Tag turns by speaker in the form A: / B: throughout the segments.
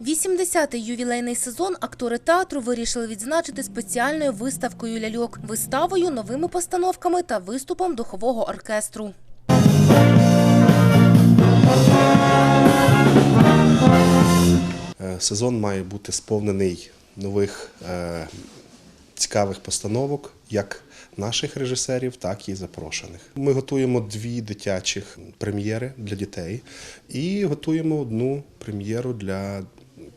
A: 80-й ювілейний сезон актори театру вирішили відзначити спеціальною виставкою ляльок, виставою, новими постановками та виступом духового оркестру.
B: Е, Сезон має бути сповнений нових е, цікавих постановок, як наших режисерів, так і запрошених. Ми готуємо дві дитячих прем'єри для дітей і готуємо одну прем'єру для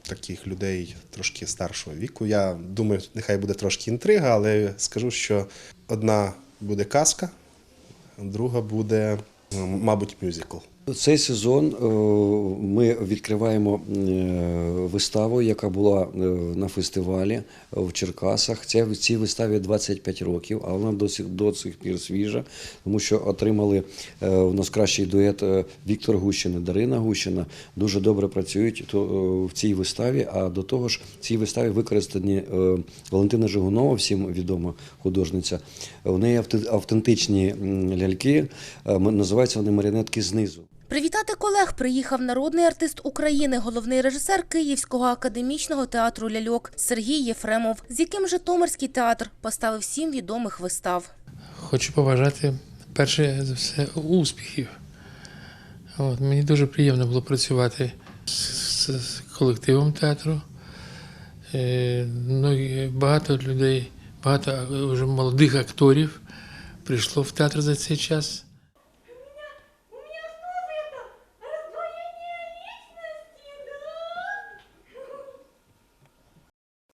B: таких людей трошки старшого віку. Я думаю, нехай буде трошки інтрига, але скажу, що одна буде казка, друга буде, мабуть, мюзикл.
C: Цей сезон е, ми відкриваємо е, виставу, яка була е, на фестивалі в Черкасах. Ця цій виставі 25 років, а вона до сих до сих пір свіжа, тому що отримали у нас кращий дует Віктор Гущина, Дарина Гущина. Дуже добре працюють в цій виставі. А до того ж, в цій виставі використані Валентина Жигунова, всім відома художниця. У неї автентичні ляльки, називаються вони маріонетки знизу.
A: Привітати колег приїхав народний артист України, головний режисер Київського академічного театру ляльок Сергій Єфремов, з яким Житомирський театр поставив сім відомих вистав.
D: Хочу побажати перше за все успіхів. От, мені дуже приємно було працювати з, колективом театру. Е, ну, багато людей, багато вже молодих акторів прийшло в театр за цей час.